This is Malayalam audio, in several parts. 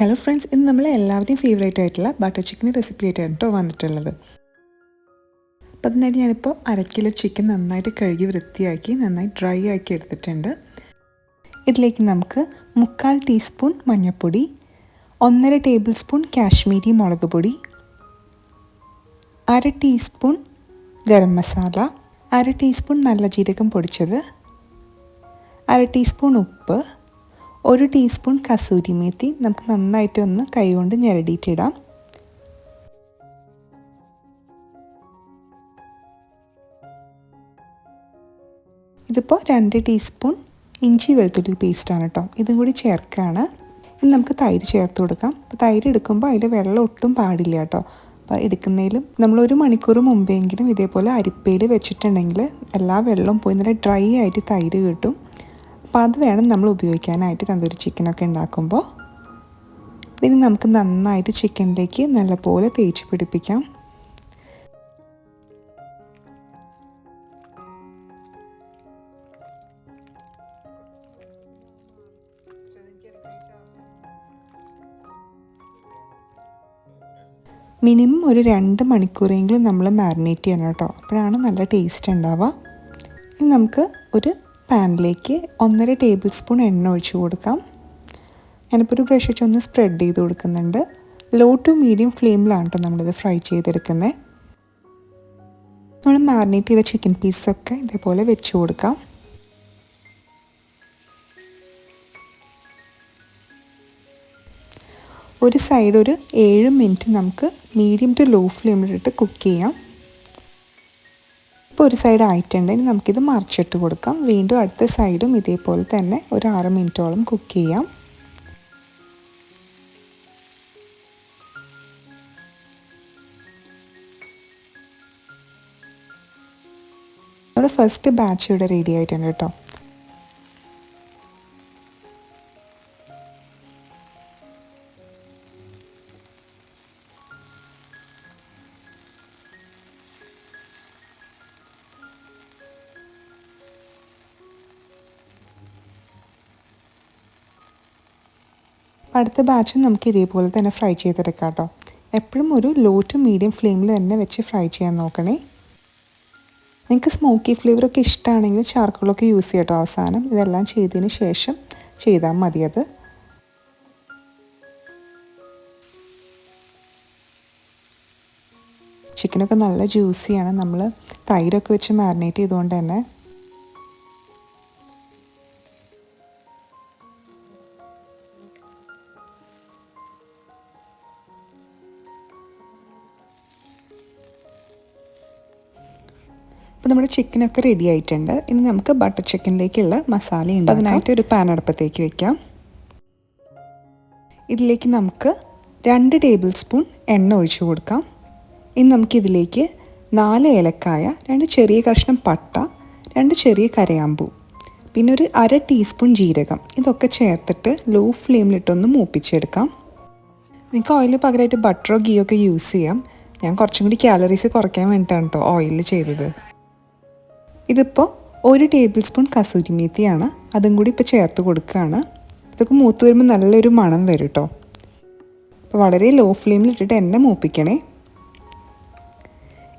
ഹലോ ഫ്രണ്ട്സ് ഇന്ന് നമ്മൾ എല്ലാവരുടെയും ഫേവറേറ്റ് ആയിട്ടുള്ള ബട്ടർ ചിക്കൻ റെസിപ്പി ആയിട്ടാണ് കേട്ടോ വന്നിട്ടുള്ളത്. അപ്പം അതിനായിട്ട് ഞാനിപ്പോൾ അര കിലോ ചിക്കൻ നന്നായിട്ട് കഴുകി വൃത്തിയാക്കി നന്നായി ഡ്രൈ ആക്കി എടുത്തിട്ടുണ്ട്. ഇതിലേക്ക് നമുക്ക് മുക്കാൽ ടീസ്പൂൺ മഞ്ഞൾപ്പൊടി ഒന്നര ടേബിൾ സ്പൂൺ കാശ്മീരി മുളക് പൊടി അര ടീസ്പൂൺ ഗരം മസാല അര ടീസ്പൂൺ നല്ല ജീരകം പൊടിച്ചത് അര ടീസ്പൂൺ ഉപ്പ് ഒരു ടീസ്പൂൺ കസൂരി മേത്തി നമുക്ക് നന്നായിട്ട് ഒന്ന് കൈകൊണ്ട് ഞെരടിയിട്ടിടാം. ഇതിപ്പോൾ രണ്ട് ടീസ്പൂൺ ഇഞ്ചി വെളുത്തുള്ളി പേസ്റ്റാണ് കേട്ടോ ഇതും കൂടി ചേർക്കുകയാണ് ഇനി നമുക്ക് തൈര് ചേർത്ത് കൊടുക്കാം. അപ്പോൾ തൈര് എടുക്കുമ്പോൾ അതിൽ വെള്ളം ഒട്ടും പാടില്ല കേട്ടോ അപ്പോൾ എടുക്കുന്നതിലും നമ്മൾ ഒരു മണിക്കൂർ മുമ്പെങ്കിലും ഇതേപോലെ അരിപ്പയിൽ വെച്ചിട്ടുണ്ടെങ്കിൽ എല്ലാ വെള്ളവും പോയി നല്ല ഡ്രൈ ആയിട്ട് തൈര് കിട്ടും. അപ്പോൾ അത് വേണം നമ്മൾ ഉപയോഗിക്കാനായിട്ട് തന്തൂരി ചിക്കനൊക്കെ ഉണ്ടാക്കുമ്പോൾ. ഇനി നമുക്ക് നന്നായിട്ട് ചിക്കനിലേക്ക് നല്ലപോലെ തേച്ച് പിടിപ്പിക്കാം. മിനിമം ഒരു രണ്ട് മണിക്കൂറെങ്കിലും നമ്മൾ മാരിനേറ്റ് ചെയ്യണം കേട്ടോ. അപ്പോഴാണ് നല്ല ടേസ്റ്റ് ഉണ്ടാവുക. ഇനി നമുക്ക് ഒരു പാനിലേക്ക് ഒന്നര ടേബിൾ സ്പൂൺ എണ്ണ ഒഴിച്ചു കൊടുക്കാം. ഞാനിപ്പോൾ ഒരു ബ്രഷ് വെച്ച് ഒന്ന് സ്പ്രെഡ് ചെയ്ത് കൊടുക്കുന്നുണ്ട്. ലോ ടു മീഡിയം ഫ്ലെയിമിലാണ് കേട്ടോ നമ്മളിത് ഫ്രൈ ചെയ്തെടുക്കുന്നത് നമ്മൾ മാരിനേറ്റ് ചെയ്ത ചിക്കൻ പീസൊക്കെ ഇതേപോലെ വെച്ച് കൊടുക്കാം. ഒരു സൈഡ് ഒരു ഏഴ് മിനിറ്റ് നമുക്ക് മീഡിയം ടു ലോ ഫ്ലെയിമിലിട്ട് കുക്ക് ചെയ്യാം. ഇപ്പോൾ ഒരു സൈഡ് ആയിട്ടുണ്ട് ഇനി നമുക്കിത് മറിച്ചിട്ട് കൊടുക്കാം. വീണ്ടും അടുത്ത സൈഡും ഇതേപോലെ തന്നെ ഒരു ആറ് മിനിറ്റോളം കുക്ക് ചെയ്യാം. നമ്മുടെ ഫസ്റ്റ് ബാച്ച് ഇവിടെ റെഡി ആയിട്ടുണ്ട് കേട്ടോ. അടുത്ത ബാച്ചും നമുക്ക് ഇതേപോലെ തന്നെ ഫ്രൈ ചെയ്തെടുക്കാം കേട്ടോ എപ്പോഴും ഒരു ലോ ടു മീഡിയം ഫ്ലെയിമിൽ തന്നെ വെച്ച് ഫ്രൈ ചെയ്യാൻ നോക്കണേ. നിങ്ങൾക്ക് സ്മോക്കി ഫ്ലേവറൊക്കെ ഇഷ്ടമാണെങ്കിൽ ചാർക്കോളൊക്കെ യൂസ് ചെയ്യട്ടോ അവസാനം. ഇതെല്ലാം ചെയ്തതിന് ശേഷം ചെയ്താൽ മതി അത് ചിക്കനൊക്കെ നല്ല ജ്യൂസിയാണ് നമ്മൾ തൈരൊക്കെ വെച്ച് മാരിനേറ്റ് ചെയ്തുകൊണ്ട് തന്നെ അപ്പോൾ നമ്മുടെ ചിക്കനൊക്കെ റെഡി ആയിട്ടുണ്ട്. ഇനി നമുക്ക് ബട്ടർ ചിക്കനിലേക്കുള്ള മസാല ഉണ്ട് അതിനായിട്ട് ഒരു പാൻ അടുപ്പത്തേക്ക് വെക്കാം. ഇതിലേക്ക് നമുക്ക് രണ്ട് ടേബിൾ സ്പൂൺ എണ്ണ ഒഴിച്ചു കൊടുക്കാം. ഇനി നമുക്കിതിലേക്ക് നാല് ഏലക്കായ രണ്ട് ചെറിയ കഷ്ണം പട്ട രണ്ട് ചെറിയ കരയാമ്പൂ പിന്നെ ഒരു അര ടീസ്പൂൺ ജീരകം. ഇതൊക്കെ ചേർത്തിട്ട് ലോ ഫ്ലെയിമിലിട്ടൊന്ന് മൂപ്പിച്ചെടുക്കാം. നിങ്ങൾക്ക് ഓയിൽ പകരമായിട്ട് ബട്ടറോ ഗീയോ ഒക്കെ യൂസ് ചെയ്യാം. ഞാൻ കുറച്ചും കൂടി കാലറീസ് കുറയ്ക്കാൻ വേണ്ടിയിട്ടാണ് കേട്ടോ ഓയിൽ ചെയ്തത്. ഇതിപ്പോൾ ഒരു ടേബിൾ സ്പൂൺ കസൂരി മേത്തിയാണ്. അതും കൂടി ഇപ്പോൾ ചേർത്ത് കൊടുക്കുകയാണ്. ഇതൊക്കെ മൂത്ത് വരുമ്പോൾ നല്ലൊരു മണം വരും കേട്ടോ അപ്പോൾ വളരെ ലോ ഫ്ലെയിമിൽ ഇട്ടിട്ട് എണ്ണ മൂപ്പിക്കണേ.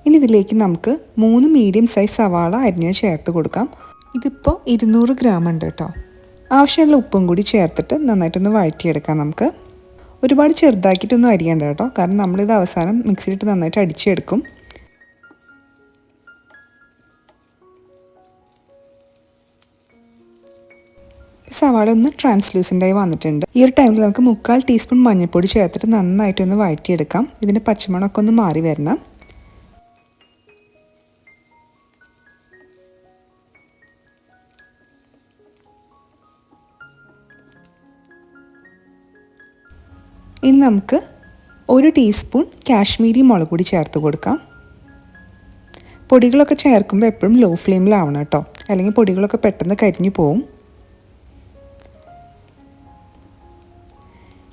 ഇനി ഇതിലേക്ക് നമുക്ക് മൂന്ന് മീഡിയം സൈസ് സവാള അരിഞ്ഞ് ചേർത്ത് കൊടുക്കാം. ഇതിപ്പോൾ ഇരുന്നൂറ് ഗ്രാം ഉണ്ട് കേട്ടോ ആവശ്യമുള്ള ഉപ്പും കൂടി ചേർത്തിട്ട് നന്നായിട്ടൊന്ന് വഴറ്റിയെടുക്കാം നമുക്ക്. ഒരുപാട് ചെറുതാക്കിയിട്ടൊന്നും അരിയണ്ട കേട്ടോ കാരണം നമ്മളിത് അവസാനം മിക്സിയിലിട്ട് നന്നായിട്ട് അടിച്ചെടുക്കും. സവാള ഒന്ന് ട്രാൻസ്ലൂസന്റായി വന്നിട്ടുണ്ട്. ഈ ഒരു ടൈമിൽ നമുക്ക് മുക്കാൽ ടീസ്പൂൺ മഞ്ഞൾപ്പൊടി ചേർത്തിട്ട് നന്നായിട്ടൊന്ന് വഴറ്റിയെടുക്കാം. ഇതിന്റെ പച്ചമുളകൊക്കെ ഒന്ന് മാറി വരണം. ഇനി നമുക്ക് ഒരു ടീസ്പൂൺ കാശ്മീരി മുളക് പൊടി ചേർത്ത് കൊടുക്കാം. പൊടികളൊക്കെ ചേർക്കുമ്പോൾ എപ്പോഴും ലോ ഫ്ലെയിമിലാവണം കേട്ടോ. അല്ലെങ്കിൽ പൊടികളൊക്കെ പെട്ടെന്ന് കരിഞ്ഞു പോവും.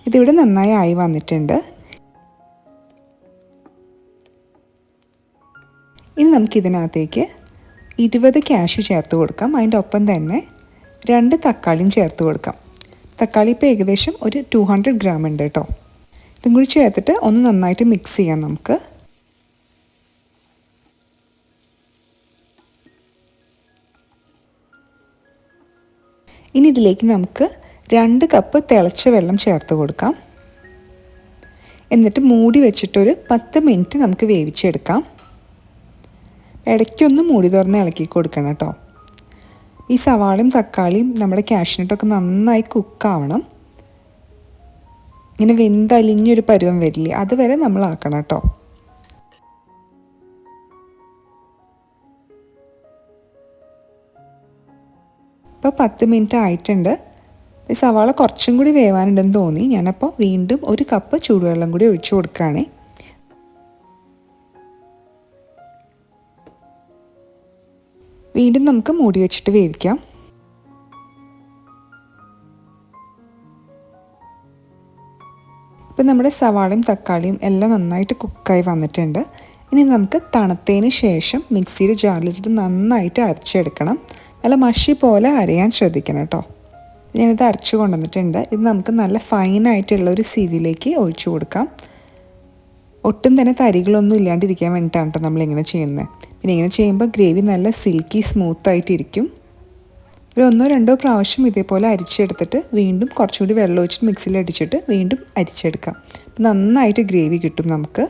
ഇതിവിടെ നന്നായി ആയി വന്നിട്ടുണ്ട്. ഇനി നമുക്കിതിനകത്തേക്ക് ഇരുപത് ക്യാഷ് ചേർത്ത് കൊടുക്കാം. അതിന്റെ ഒപ്പം തന്നെ രണ്ട് തക്കാളിയും ചേർത്ത് കൊടുക്കാം. തക്കാളി ഇപ്പോൾ ഏകദേശം ഒരു ടു ഹൺഡ്രഡ് ഗ്രാം ഉണ്ട് കേട്ടോ. ഇതും കൂടി ചേർത്തിട്ട് ഒന്ന് നന്നായിട്ട് മിക്സ് ചെയ്യാം നമുക്ക്. ഇനി ഇതിലേക്ക് നമുക്ക് രണ്ട് കപ്പ് തിളച്ച വെള്ളം ചേർത്ത് കൊടുക്കാം. എന്നിട്ട് മൂടി വെച്ചിട്ടൊരു പത്ത് മിനിറ്റ് നമുക്ക് വേവിച്ചെടുക്കാം. ഇടയ്ക്കൊന്ന് മൂടി തുറന്ന് ഇളക്കി കൊടുക്കണം കേട്ടോ. ഈ സവാളയും തക്കാളിയും നമ്മുടെ കാഷ്നട്ടൊക്കെ നന്നായി കുക്കാവണം ഇങ്ങനെ വെന്തലിഞ്ഞൊരു പരുവം വരില്ലേ അതുവരെ നമ്മൾ ആക്കണം കേട്ടോ. ഇപ്പോൾ പത്ത് മിനിറ്റ് ആയിട്ടുണ്ട്. ഈ സവാള കുറച്ചും കൂടി വേവാനുണ്ടെന്ന് തോന്നി. ഞാനപ്പോൾ വീണ്ടും ഒരു കപ്പ് ചൂടുവെള്ളം കൂടി ഒഴിച്ചു കൊടുക്കുകയാണേ. വീണ്ടും നമുക്ക് മൂടി വെച്ചിട്ട് വേവിക്കാം. ഇപ്പം നമ്മുടെ സവാളയും തക്കാളിയും എല്ലാം നന്നായിട്ട് കുക്കായി വന്നിട്ടുണ്ട്. ഇനി നമുക്ക് തണുത്തതിന് ശേഷം മിക്സിയുടെ ജാറിലിട്ടിട്ട് നന്നായിട്ട് അരച്ചെടുക്കണം. നല്ല മഷി പോലെ അരയാൻ ശ്രദ്ധിക്കണം കേട്ടോ. ഞാനിത് അരച്ചു കൊണ്ടുവന്നിട്ടുണ്ട്. ഇത് നമുക്ക് നല്ല ഫൈനായിട്ടുള്ള ഒരു സിവിയിലേക്ക് ഒഴിച്ചു കൊടുക്കാം. ഒട്ടും തന്നെ തരികളൊന്നും ഇല്ലാണ്ടിരിക്കാൻ വേണ്ടിയിട്ടാണ് കേട്ടോ നമ്മളിങ്ങനെ ചെയ്യുന്നത്. പിന്നെ ഇങ്ങനെ ചെയ്യുമ്പോൾ ഗ്രേവി നല്ല സിൽക്കി സ്മൂത്തായിട്ടിരിക്കും. ഒരു ഒന്നോ രണ്ടോ പ്രാവശ്യം ഇതേപോലെ അരിച്ചെടുത്തിട്ട് വീണ്ടും കുറച്ചുകൂടി വെള്ളം ഒഴിച്ചിട്ട് മിക്സിയിൽ അടിച്ചിട്ട് വീണ്ടും അരിച്ചെടുക്കാം. നന്നായിട്ട് ഗ്രേവി കിട്ടും നമുക്ക്.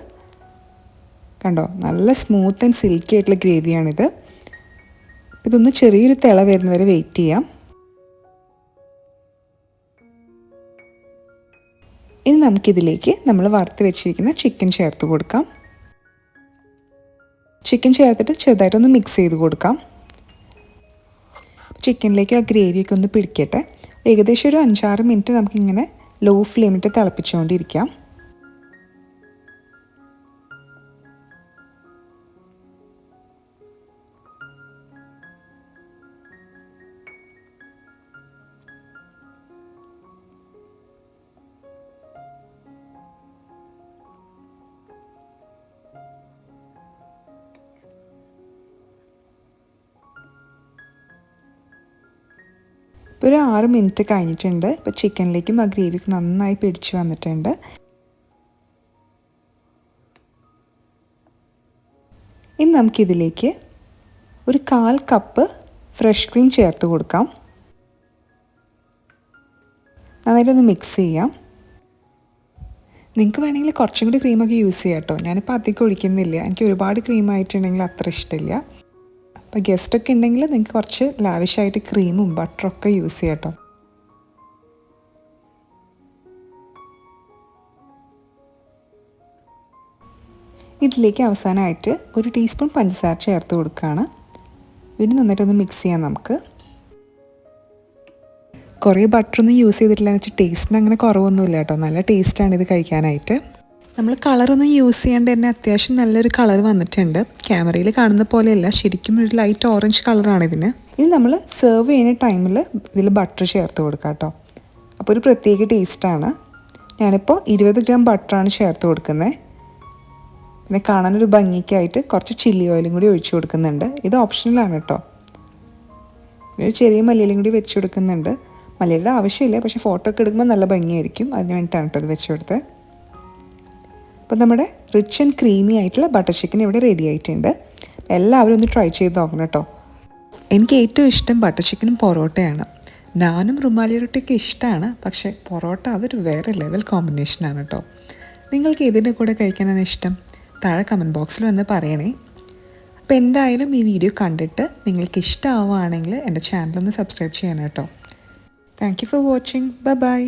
കണ്ടോ? നല്ല സ്മൂത്ത് ആൻഡ് സിൽക്കി ആയിട്ടുള്ള ഗ്രേവിയാണിത്. ഇതൊന്ന് ചെറിയൊരു തിള വരുന്നവരെ വെയിറ്റ് ചെയ്യാം. നമുക്കിതിലേക്ക് നമ്മൾ വറുത്ത് വെച്ചിരിക്കുന്ന ചിക്കൻ ചേർത്ത് കൊടുക്കാം. ചിക്കൻ ചേർത്തിട്ട് ചെറുതായിട്ടൊന്ന് മിക്സ് ചെയ്ത് കൊടുക്കാം. ചിക്കനിലേക്ക് ആ ഗ്രേവിയൊക്കെ ഒന്ന് പിടിക്കട്ടെ. ഏകദേശം ഒരു അഞ്ചാറ് മിനിറ്റ് നമുക്കിങ്ങനെ ലോ ഫ്ലെയിമിട്ട് തിളപ്പിച്ചുകൊണ്ടിരിക്കാം. ഇപ്പോൾ ഒരു ആറ് മിനിറ്റ് കഴിഞ്ഞിട്ടുണ്ട്. ഇപ്പോൾ ചിക്കനിലേക്കും ആ ഗ്രേവിക്ക് നന്നായി പിടിച്ചു വന്നിട്ടുണ്ട്. ഇനി നമുക്കിതിലേക്ക് ഒരു കാൽ കപ്പ് ഫ്രഷ് ക്രീം ചേർത്ത് കൊടുക്കാം. നന്നായിട്ടൊന്ന് മിക്സ് ചെയ്യാം. നിങ്ങൾക്ക് വേണമെങ്കിൽ കുറച്ചും കൂടി ക്രീമൊക്കെ യൂസ് ചെയ്യാം കേട്ടോ. ഞാനിപ്പോൾ അധികം ഒഴിക്കുന്നില്ല. എനിക്ക് ഒരുപാട് ക്രീം ആയിട്ടുണ്ടെങ്കിൽ അത്ര ഇഷ്ടമില്ല. അപ്പോൾ ഗസ്റ്റൊക്കെ ഉണ്ടെങ്കിൽ നിങ്ങൾക്ക് കുറച്ച് ലാവിഷായിട്ട് ക്രീമും ബട്ടറൊക്കെ യൂസ് ചെയ്യാം കേട്ടോ. ഇതിലേക്ക് അവസാനമായിട്ട് ഒരു ടീസ്പൂൺ പഞ്ചസാര ചേർത്ത് കൊടുക്കുകയാണ്. വീണ്ടും നന്നായിട്ടൊന്ന് മിക്സ് ചെയ്യാം നമുക്ക്. കുറേ ബട്ടറൊന്നും യൂസ് ചെയ്തിട്ടില്ല എന്ന് വെച്ചാൽ ടേസ്റ്റിന് അങ്ങനെ കുറവൊന്നുമില്ല കേട്ടോ. നല്ല ടേസ്റ്റാണ് ഇത് കഴിക്കാനായിട്ട്. നമ്മൾ കളറൊന്നും യൂസ് ചെയ്യാണ്ട് തന്നെ അത്യാവശ്യം നല്ലൊരു കളർ വന്നിട്ടുണ്ട്. ക്യാമറയിൽ കാണുന്ന പോലെയല്ല. ശരിക്കും ഒരു ലൈറ്റ് ഓറഞ്ച് കളറാണ് ഇതിന്. ഇനി നമ്മൾ സെർവ് ചെയ്യുന്ന ടൈമിൽ ഇതിൽ ബട്ടർ ചേർത്ത് കൊടുക്കാം കേട്ടോ അപ്പോൾ ഒരു പ്രത്യേക ടേസ്റ്റാണ് ഞാനിപ്പോൾ ഇരുപത് ഗ്രാം ബട്ടറാണ് ചേർത്ത് കൊടുക്കുന്നത്. പിന്നെ കാണാനൊരു ഭംഗിക്കായിട്ട് കുറച്ച് ചില്ലി ഓയിലും കൂടി ഒഴിച്ചു കൊടുക്കുന്നുണ്ട്. ഇത് ഓപ്ഷണലാണ് കേട്ടോ ഒരു ചെറിയ മല്ലിയിലും കൂടി വെച്ച് കൊടുക്കുന്നുണ്ട്. മല്ലിയുടെ ആവശ്യമില്ല. പക്ഷേ ഫോട്ടോ ഒക്കെ എടുക്കുമ്പോൾ നല്ല ഭംഗിയായിരിക്കും. അതിന് വേണ്ടിയിട്ടാണ് കേട്ടോ ഇത് വെച്ച് കൊടുത്തത്. അപ്പോൾ നമ്മുടെ റിച്ച് ആൻഡ് ക്രീമി ആയിട്ടുള്ള ബട്ടർ ചിക്കൻ ഇവിടെ റെഡി ആയിട്ടുണ്ട്. എല്ലാവരും ഒന്ന് ട്രൈ ചെയ്ത് നോക്കണം കേട്ടോ. എനിക്ക് ഏറ്റവും ഇഷ്ടം ബട്ടർ ചിക്കനും പൊറോട്ടയാണ്. നാനും റുമാലി റൊട്ടിയൊക്കെ ഇഷ്ടമാണ് പക്ഷേ പൊറോട്ട അതൊരു വേറെ ലെവൽ കോമ്പിനേഷനാണ് കേട്ടോ. നിങ്ങൾക്ക് ഇതിന്റെ കൂടെ കഴിക്കാനാണ് ഇഷ്ടം? താഴെ കമന്റ് ബോക്സിൽ വന്ന് പറയണേ. അപ്പോൾ എന്തായാലും ഈ വീഡിയോ കണ്ടിട്ട് നിങ്ങൾക്ക് ഇഷ്ടമാവുകയാണെങ്കിൽ എന്റെ ചാനലൊന്ന് സബ്സ്ക്രൈബ് ചെയ്യണം കേട്ടോ. Thank you for watching bye bye